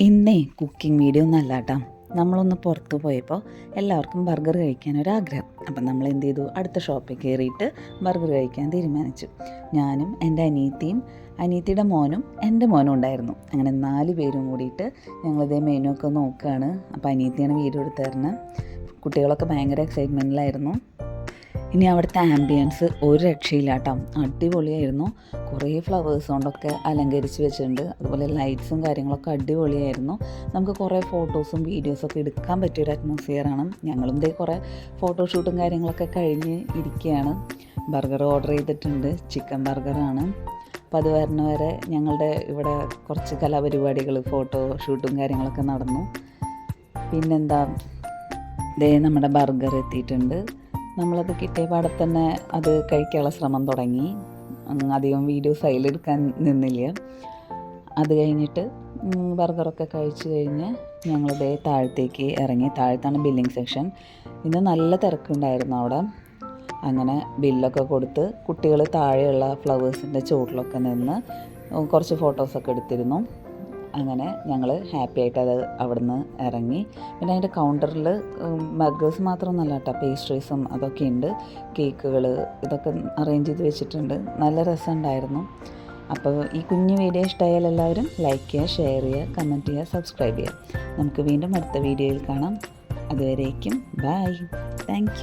ഇന്നേ cooking video ഒന്നല്ല കേട്ടോ നമ്മളൊന്ന് പുറത്ത് പോയപ്പോൾ എല്ലാവർക്കും ബർഗർ കഴിക്കാൻ ഒരു ആഗ്രഹം അപ്പം നമ്മൾ എന്ത് ചെയ്തു? അടുത്ത ഷോപ്പിൽ കയറിയിട്ട് ബർഗർ കഴിക്കാൻ തീരുമാനിച്ചു. ഞാനും എന്റെ അനിയത്തിയും അനിയത്തിയുടെ മോനും എന്റെ മോനും ഉണ്ടായിരുന്നു. അങ്ങനെ നാല് പേരും കൂടിയിട്ട് ഞങ്ങളിതേ മെനു ഒക്കെ നോക്കുകയാണ് അപ്പോൾ അനിയത്തിയാണ് വീഡിയോ എടുത്തു തരണം കുട്ടികളൊക്കെ ഭയങ്കര എക്സൈറ്റ്മെന്റിലായിരുന്നു ഇനി അവിടുത്തെ ആംബിയൻസ് ഒരു രക്ഷയില്ല കേട്ടോ അടിപൊളിയായിരുന്നു. കുറേ ഫ്ലവേഴ്സ് കൊണ്ടൊക്കെ അലങ്കരിച്ച് വെച്ചിട്ടുണ്ട്. അതുപോലെ ലൈറ്റ്സും കാര്യങ്ങളൊക്കെ അടിപൊളിയായിരുന്നു. നമുക്ക് കുറേ ഫോട്ടോസും വീഡിയോസൊക്കെ എടുക്കാൻ പറ്റിയൊരു അറ്റ്മോസ്ഫിയറാണ് ഞങ്ങളും ഇതേ കുറേ ഫോട്ടോഷൂട്ടും കാര്യങ്ങളൊക്കെ കഴിഞ്ഞ് ഇരിക്കുകയാണ് ബർഗർ ഓർഡർ ചെയ്തിട്ടുണ്ട്. ചിക്കൻ ബർഗറാണ് അപ്പോൾ അത് വരുന്ന വരെ ഞങ്ങളുടെ ഇവിടെ കുറച്ച് കലാപരിപാടികൾ ഫോട്ടോ ഷൂട്ടും കാര്യങ്ങളൊക്കെ നടന്നു. പിന്നെന്താ? ദേ നമ്മുടെ ബർഗർ എത്തിയിട്ടുണ്ട്. നമ്മളത് കിട്ടിയ പാടെ തന്നെ അത് കഴിക്കാനുള്ള ശ്രമം തുടങ്ങി. അധികം വീഡിയോസ് അതിലെടുക്കാൻ നിന്നില്ല. അത് കഴിഞ്ഞിട്ട് ബർഗറൊക്കെ കഴിച്ചു കഴിഞ്ഞ് ഞങ്ങളിതേ താഴത്തേക്ക് ഇറങ്ങി. താഴത്താണ് ബില്ലിംഗ് സെക്ഷൻ. ഇന്ന് നല്ല തിരക്കുണ്ടായിരുന്നു അവിടെ. അങ്ങനെ ബില്ലൊക്കെ കൊടുത്ത് കുട്ടികൾ താഴെയുള്ള ഫ്ലവേഴ്സിന്റെ ചുവട്ടിലൊക്കെ നിന്ന് കുറച്ച് ഫോട്ടോസൊക്കെ എടുത്തിരുന്നു. അങ്ങനെ ഞങ്ങൾ ഹാപ്പി ആയിട്ട് അത് അവിടുന്ന് ഇറങ്ങി. പിന്നെ അതിന്റെ കൗണ്ടറിൽ ബർഗേഴ്സ് മാത്രമൊന്നുമല്ല കേട്ടോ. പേസ്ട്രീസും അതൊക്കെ ഉണ്ട്. കേക്കുകൾ ഇതൊക്കെ അറേഞ്ച് ചെയ്ത് വെച്ചിട്ടുണ്ട്. നല്ല രസമുണ്ടായിരുന്നു. അപ്പോൾ ഈ കുഞ്ഞു വീഡിയോ ഇഷ്ടമായാൽ എല്ലാവരും ലൈക്ക് ചെയ്യുക ഷെയർ ചെയ്യുക കമന്റ് ചെയ്യുക സബ്സ്ക്രൈബ് ചെയ്യുക. നമുക്ക് വീണ്ടും അടുത്ത വീഡിയോയിൽ കാണാം. അതുവരേക്കും ബായ് താങ്ക്